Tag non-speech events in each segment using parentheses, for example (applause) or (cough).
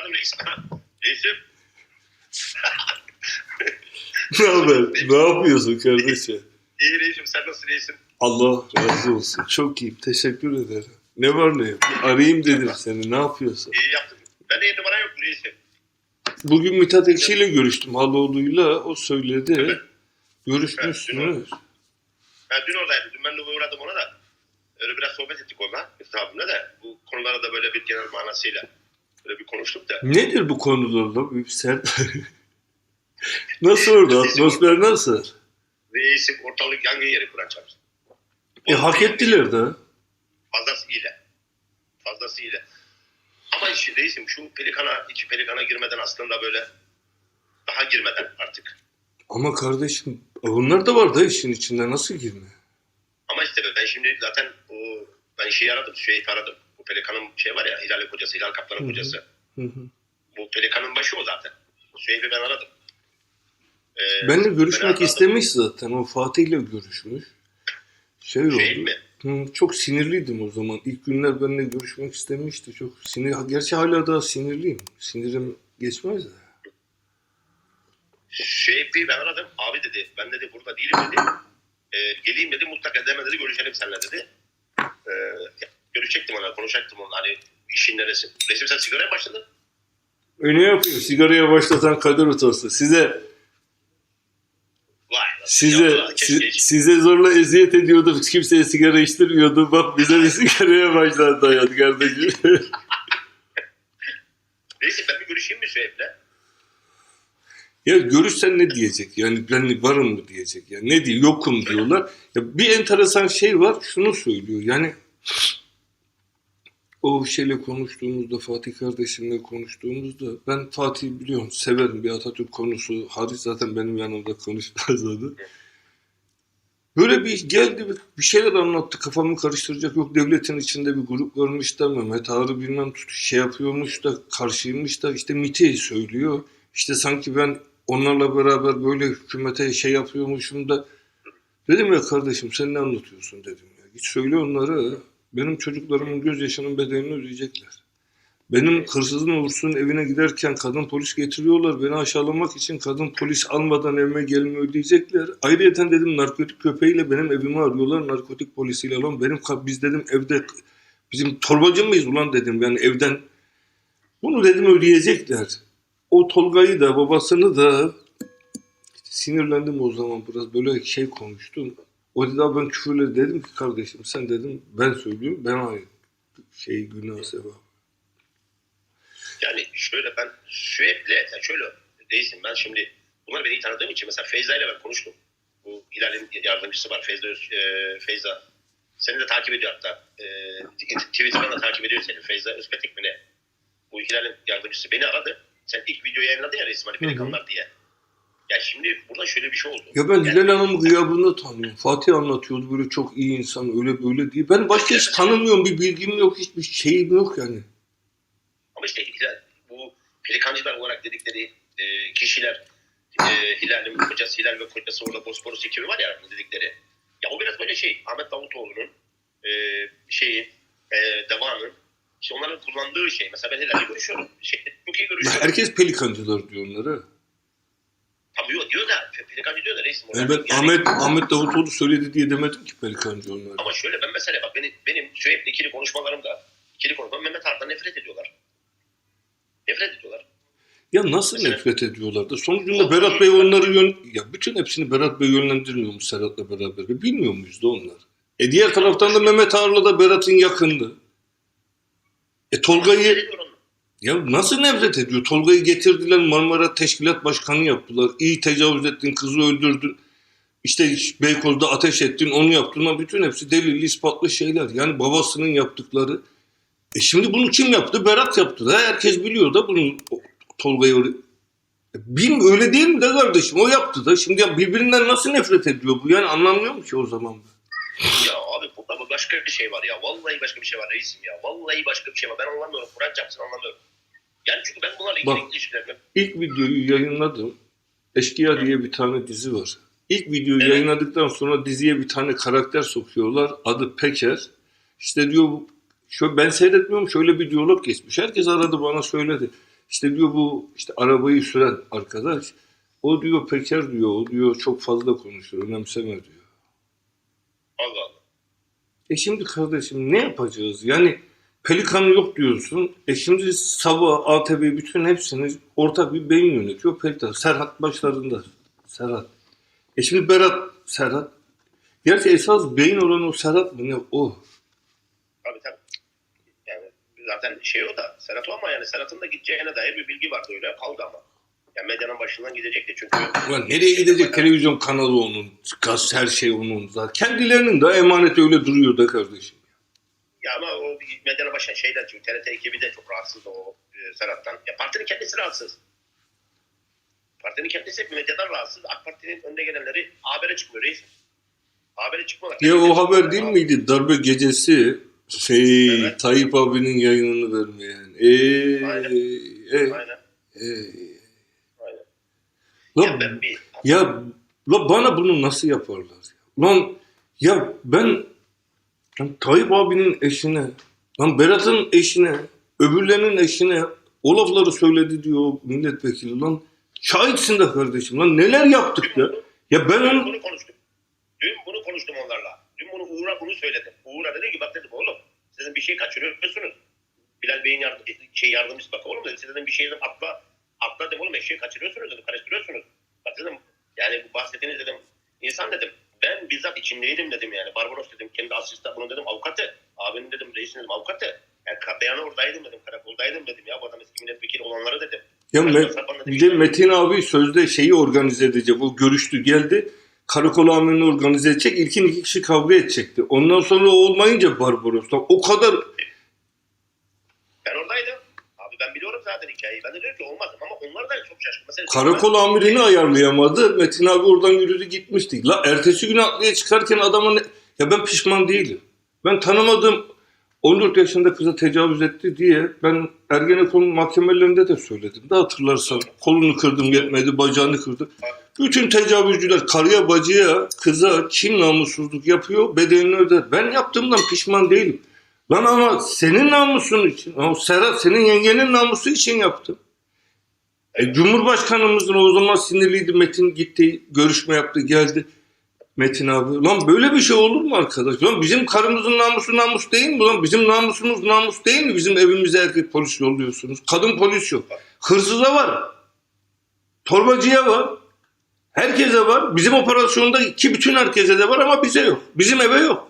aradım reis. Reisim. (laughs) Ne haber? Ne yapıyorsun kardeşim? İyi reisim sen nasıl reisin? Allah razı olsun. Çok iyiyim. Teşekkür ederim. Ne var ne yok? Arayayım dedim seni. Ne yapıyorsun? İyi yaptın. Ben de numara yok reisim. Bugün Mithat Ekşi ile görüştüm Haloğlu'yla. O söyledi. Evet. Görüşmüşsünüz. Ben dün oradaydım. Dün ben de uğradım ona da. Öyle biraz sohbet ettik onunla. Abimle de. Bu konulara da böyle bir genel manasıyla. Böyle bir konuştuk da. Nedir bu? Bir Sen... (laughs) nasıl orada? Atmosfer nasıl? Reisim ortalık yangın yeri çalıştı. E hak ettiler de. Fazlasıyla. Fazlasıyla. Ama işte reisim şu pelikana, içi pelikana girmeden aslında böyle daha girmeden artık. Ama kardeşim onlar da var da işin içinde nasıl girme? Ama işte ben şimdi zaten o ben şeyi aradım, Süheyt aradım. Bu Pelikan'ın şey var ya, Hilal'in kocası, Hilal Kaplan'ın kocası. Hı hı. Bu Pelikan'ın başı o zaten. Süheyb'i ben aradım. Ee, Benle görüşmek aradım. istemiş zaten. O Fatih'le görüşmüş. Şey oldu. Süheyb mi? Hı, çok sinirliydim o zaman. İlk günler benimle görüşmek istemişti. Çok sinir. Gerçi hala daha sinirliyim. Sinirim geçmez de. Süheyb'i ben aradım. Abi dedi, ben dedi burada değilim dedi. Ee, geleyim dedi, mutlaka deme dedi, görüşelim seninle dedi. Ya, görüşecektim ona, konuşacaktım onunla. Hani işin neresi? Resim sen sigaraya başladın. E ne yapayım? Sigaraya başlatan kader utası. Size Vay. size Ya, si- size zorla eziyet ediyordu. Kimseye sigara içtirmiyordu. Bak bize bir (laughs) sigaraya başladı hayat kardeşim. (laughs) Neyse ben bir görüşeyim mi Süheyb'le? Ya görüşsen ne diyecek? Yani ben varım mı diyecek? Yani ne diyor? Yokum diyorlar. Ya bir enteresan şey var. Şunu söylüyor. Yani o şeyle konuştuğumuzda Fatih kardeşimle konuştuğumuzda ben Fatih biliyorum severim bir Atatürk konusu hariç zaten benim yanımda konuşmaz onu. Böyle bir geldi bir- şeyler anlattı kafamı karıştıracak yok devletin içinde bir grup varmış da Mehmet Ağrı bilmem tut şey yapıyormuş da karşıymış da işte MİT'i söylüyor. İşte sanki ben onlarla beraber böyle hükümete şey yapıyormuşum da dedim ya kardeşim sen ne anlatıyorsun dedim ya. Git söyle onlara benim çocuklarımın gözyaşının bedelini ödeyecekler. Benim hırsızın uğursuzun evine giderken kadın polis getiriyorlar. Beni aşağılamak için kadın polis almadan evime gelme ödeyecekler. Ayrıca dedim narkotik köpeğiyle benim evimi arıyorlar. Narkotik polisiyle lan benim biz dedim evde bizim torbacı mıyız ulan dedim. Yani evden bunu dedim ödeyecekler. O Tolga'yı da babasını da sinirlendim o zaman biraz böyle şey konuştum. O dedi "Abi ben küfürle dedim ki kardeşim sen dedim ben söylüyorum ben ait şey günah sevap. Yani şöyle ben Süheyb'le yani şöyle değilsin ben şimdi bunları beni iyi tanıdığım için mesela Feyza ile ben konuştum. Bu Hilal'in yardımcısı var Feyza, e, Feyza. Seni de takip ediyor hatta. E, Twitter'dan da takip ediyor seni. Feyza Özpetek mi ne? Bu Hilal'in yardımcısı beni aradı. Sen ilk videoyu yayınladın ya resim hani pelikanlar diye. Ya şimdi burada şöyle bir şey oldu. Ya ben Yani- Hilal Hanım'ı gıyabında tanıyorum. Fatih anlatıyordu böyle çok iyi insan öyle böyle diye. Ben başka hiç tanımıyorum bir bilgim yok hiçbir şeyim yok yani. Ama işte Hilal, bu pelikancılar olarak dedikleri e, kişiler e, Hilal'in kocası Hilal ve kocası orada Bosporus ekibi var ya dedikleri. Ya o biraz böyle şey Ahmet Davutoğlu'nun e, şeyi e, Deva'nın işte onların kullandığı şey. Mesela ben Hilal'le görüşüyorum. Şey, çok iyi görüşüyorum. Herkes pelikancılar diyor onlara. Tam diyor, da pe- pelikancı diyor da reisim. Onlar. ben Yani- Ahmet Ahmet Davutoğlu söyledi diye demedim ki pelikancı onlara. Ama şöyle ben mesela bak benim, benim Süheyb'le ikili konuşmalarımda ikili konuşmam Mehmet Art'tan nefret ediyorlar. Nefret ediyorlar. Ya nasıl Mesela- nefret ediyorlar da sonucunda Berat Bey onları yön... Ya bütün hepsini Berat Bey yönlendirmiyor mu Serhat'la beraber? Bilmiyor muyuz da onlar? E diğer taraftan da Mehmet Ağar'la da Berat'ın yakındı. E Tolga'yı onlar. Ya nasıl nefret ediyor? Tolga'yı getirdiler Marmara Teşkilat Başkanı yaptılar. İyi tecavüz ettin, kızı öldürdün. İşte Beykoz'da ateş ettin, onu yaptın. Ama bütün hepsi delilli, ispatlı şeyler. Yani babasının yaptıkları. E şimdi bunu kim yaptı? Berat yaptı da. Herkes biliyor da bunu Tolga'yı. E Bilmiyorum öyle değil mi de kardeşim? O yaptı da. Şimdi ya birbirinden nasıl nefret ediyor bu? Yani anlamıyorum ki o zaman. Ya abi burada bu başka bir şey var ya. Vallahi başka bir şey var reisim ya. Vallahi başka bir şey var. Ben anlamıyorum. Kur'an çarpsın anlamıyorum. Yani çünkü ben bunlarla ilgili Bak. ilişkilerimi... İlk videoyu yayınladım. Eşkıya diye bir tane dizi var. İlk videoyu Evet. yayınladıktan sonra diziye bir tane karakter sokuyorlar. Adı Peker. İşte diyor şu ben seyretmiyorum şöyle bir diyalog geçmiş. Herkes aradı bana söyledi. İşte diyor bu işte arabayı süren arkadaş o diyor Peker diyor o diyor çok fazla konuşur önemseme diyor. E şimdi kardeşim ne yapacağız? Yani Pelikan yok diyorsun. E şimdi sabah ATV bütün hepsini ortak bir beyin yönetiyor. Pelikan. Serhat başlarında. Serhat. E şimdi Berat Serhat. Gerçi esas beyin olan o Serhat mı ne? O. Tabii tabii. Yani zaten şey o da Serhat o ama yani Serhat'ın da gideceğine dair bir bilgi vardı öyle kaldı ama. Yani medyanın başından gidecekti çünkü. Ulan nereye gidecek televizyon kanalı onun. Gaz her şey onun. Zaten kendilerinin de emaneti öyle duruyor da kardeşim. Ya ama o medyanın başından şeyden çünkü TRT ekibi de çok rahatsız o e, Serhat'tan. Ya partinin kendisi rahatsız. Partinin kendisi medyadan rahatsız. AK Parti'nin önde gelenleri habere çıkmıyor reis. Habere çıkmıyorlar. Ya o haber değil miydi? Darbe gecesi şey Evet. Tayyip abinin yayınını vermeyen. Eee Aynen. e, Aynen. e. Lan, Ya la bana bunu nasıl yaparlar? ya? Lan ya ben lan Tayyip abinin eşine, lan Berat'ın eşine, öbürlerinin eşine o lafları söyledi diyor milletvekili lan. Şahitsin de kardeşim lan neler yaptık ya. Ya ben onu bunu konuştum. Dün bunu konuştum onlarla. Dün bunu Uğur'a bunu söyledim. Uğur'a dedim ki bak dedim oğlum sizin bir şey kaçırıyorsunuz. Bilal Bey'in yardım, şey yardımcısı bak oğlum dedim siz dedim bir şey dedim atla dedim oğlum eşeği kaçırıyorsunuz dedim karıştırıyorsunuz. Bak dedim yani bu bahsettiğiniz dedim insan dedim ben bizzat içindeydim dedim yani Barbaros dedim kendi asistan bunun dedim avukatı abinin dedim reisin dedim avukatı yani beyanı oradaydım dedim karakoldaydım dedim ya bu adam eski milletvekili olanları dedim. Ya Saçma Me- sapan dedim bir de. Metin abi sözde şeyi organize edecek. O görüştü geldi. Karakol amirini organize edecek. İlkin iki kişi kavga edecekti. Ondan sonra o olmayınca Barbaros'tan o kadar Ben oradaydım. Biliyorum zaten hikayeyi. Ben de diyorum ki olmaz ama onlar da çok şaşkın. Mesela karakol amirini ayarlayamadı. Metin abi oradan yürüdü gitmişti. La ertesi gün adliye çıkarken adama ne... Ya ben pişman değilim. Ben tanımadığım 14 yaşında kıza tecavüz etti diye ben Ergenekon mahkemelerinde de söyledim. De hatırlarsan kolunu kırdım yetmedi bacağını kırdım. Bütün tecavüzcüler karıya bacıya kıza kim namussuzluk yapıyor bedelini öder. Ben yaptığımdan pişman değilim. Lan ama senin namusun için, o Serhat senin yengenin namusu için yaptım. E, Cumhurbaşkanımızın o zaman sinirliydi Metin gitti görüşme yaptı geldi. Metin abi. Lan böyle bir şey olur mu arkadaş? Lan bizim karımızın namusu namus değil mi? Lan bizim namusumuz namus değil mi? Bizim evimize erkek polis yolluyorsunuz. Kadın polis yok. Hırsıza var. Torbacıya var. Herkese var. Bizim operasyonda ki bütün herkese de var ama bize yok. Bizim eve yok.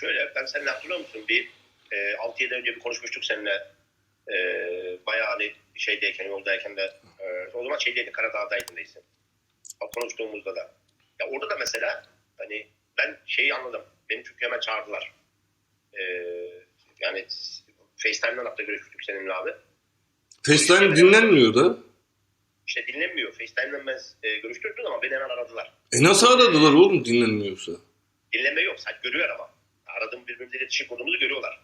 Şöyle ben seninle hatırlıyor musun? Bir e, 6-7 önce bir konuşmuştuk seninle. E, bayağı hani şeydeyken yoldayken de e, o zaman şeydeydin Karadağ'daydın neyse. Konuştuğumuzda da. Ya orada da mesela hani ben şeyi anladım. Beni çünkü hemen çağırdılar. E, yani FaceTime'dan hatta görüşmüştük seninle abi. FaceTime dinlenmiyor da. İşte dinlenmiyor. FaceTime'dan ben e, görüştürdüm ama beni hemen aradılar. E nasıl aradılar oğlum dinlenmiyorsa? Dinleme yok. Sadece görüyor ama. Aradığım birbirimizle iletişim kurduğumuzu görüyorlar.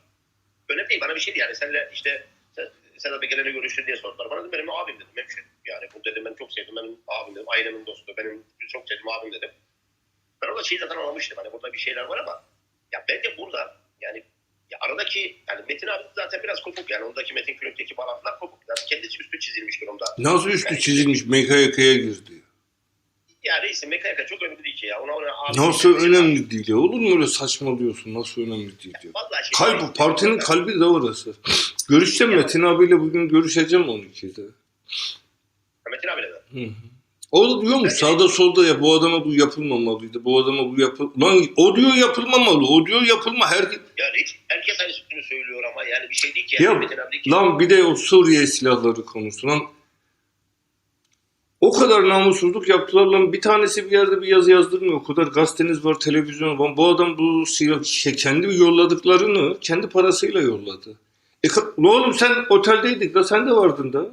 Önemli değil. Bana bir şey değil. Yani seninle işte sen, Sedat Beker'le görüştü diye sordular. Bana dedim benim abim dedim. Hemşerim. Yani bu dedim ben çok sevdim. Benim abim dedim. Ailemin dostu. Benim çok sevdiğim abim dedim. Ben orada şeyi zaten anlamıştım. Hani burada bir şeyler var ama ya bence burada yani ya aradaki yani Metin abi zaten biraz kopuk yani ondaki Metin Külünk'teki bağlantılar kopuk. Yani kendisi üstü çizilmiş durumda. Nasıl üstü çizilmiş MKYK'ya girdi. Ya reisim MKYK çok önemli değil ki ya. Ona, ona Nasıl önemli değil ya? Olur mu öyle saçmalıyorsun? Nasıl önemli değil ya? Vallahi şey, Kalbi, partinin kalbi de orası. (laughs) Görüşeceğim Metin abiyle bugün görüşeceğim 12'de. Metin abiyle de. Hı hı. O da diyormuş sağda solda ya bu adama bu yapılmamalıydı. Bu adama bu yapıl... Lan o diyor yapılmamalı. O diyor yapılma. Her... Yani hiç, herkes aynı sütünü söylüyor ama yani bir şey değil ki. Yani. Ya Metin abi değil ki. lan bir de o Suriye silahları konusu. Lan o kadar namussuzluk yaptılar lan bir tanesi bir yerde bir yazı yazdırmıyor. O kadar gazeteniz var, televizyon var. Bu adam bu şey, kendi yolladıklarını kendi parasıyla yolladı. E ne oğlum sen oteldeydik da sen de vardın da.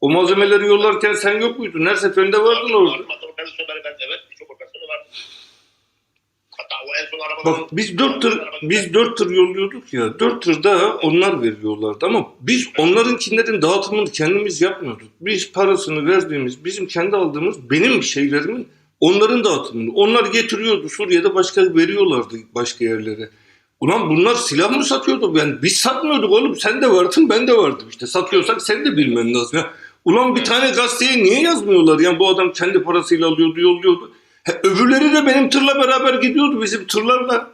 O malzemeleri yollarken sen yok muydun? Her seferinde vardın orada. Vardım, hatta operasyonları ben evet birçok operasyonu vardı. O en son arabada... Bak biz dört tır biz dört tır yolluyorduk ya. Dört tır da onlar veriyorlardı ama biz onlarınkilerin dağıtımını kendimiz yapmıyorduk. Biz parasını verdiğimiz, bizim kendi aldığımız benim şeylerimin onların dağıtımını. Onlar getiriyordu Suriye'de başka veriyorlardı başka yerlere. Ulan bunlar silah mı satıyordu? Yani biz satmıyorduk oğlum. Sen de vardın ben de vardım. İşte satıyorsak sen de bilmen lazım. Ya. Ulan bir tane gazeteye niye yazmıyorlar? Yani bu adam kendi parasıyla alıyordu yolluyordu. Öbürleri de benim tırla beraber gidiyordu. Bizim tırlarla.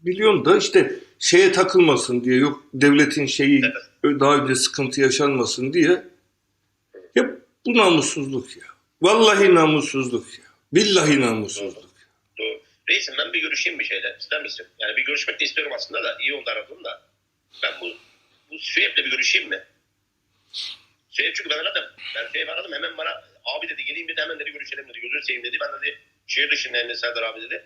Biliyorsun da işte şeye takılmasın diye yok devletin şeyi daha önce sıkıntı yaşanmasın diye. Ya bu namussuzluk ya. Vallahi namussuzluk ya. Billahi namussuzluk. Doğru. Reisim ben bir görüşeyim bir şeyle. İster misin? Yani bir görüşmek de istiyorum aslında da. iyi oldu aradım da. Ben bu, bu Süheyb'le bir görüşeyim mi? Süheyb çünkü ben aradım. Ben Süheyb'i aradım hemen bana abi dedi geleyim dedi hemen dedi görüşelim dedi. Gözünü seveyim dedi. Ben dedi şehir dışındayım dedi Serdar abi dedi.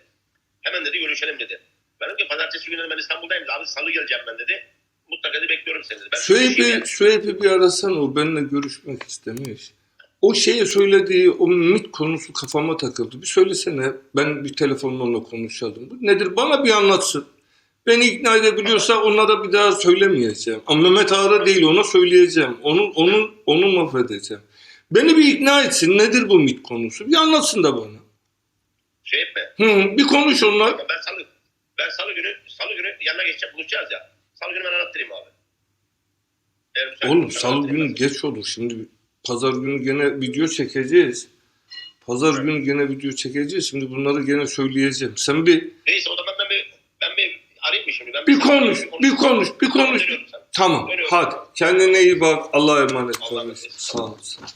Hemen dedi görüşelim dedi. Ben dedim ki pazartesi günü ben İstanbul'dayım dedi. Abi salı geleceğim ben dedi. Mutlaka dedi bekliyorum seni dedi. Ben yani. Süheyb'i bir arasan o benimle görüşmek istemiş. O şeye söylediği o MIT konusu kafama takıldı. Bir söylesene ben bir telefonla onunla konuşalım. Bu nedir bana bir anlatsın. Beni ikna edebiliyorsa onlara bir daha söylemeyeceğim. Ama Mehmet Ağar'a değil ona söyleyeceğim. Onun onun onu mahvedeceğim. Beni bir ikna etsin. Nedir bu MIT konusu? Bir anlatsın da bana. Süheyb mi? Hı, bir konuş onunla. Tamam ben salı ben salı günü salı günü yanına geçeceğim buluşacağız ya. Salı günü ben anlattırayım abi. Eğer Oğlum salı günü geç olur. Şimdi pazar günü gene video çekeceğiz. Pazar günü gene video çekeceğiz. Şimdi bunları gene söyleyeceğim. Sen bir Neyse o zaman ben bir ben bir arayayım mı şimdi? Ben bir konuş, bir konuş, bir konuş. Tamam. Hadi. Kendine iyi bak. Allah'a emanet ol. Sağ ol. Sağ ol.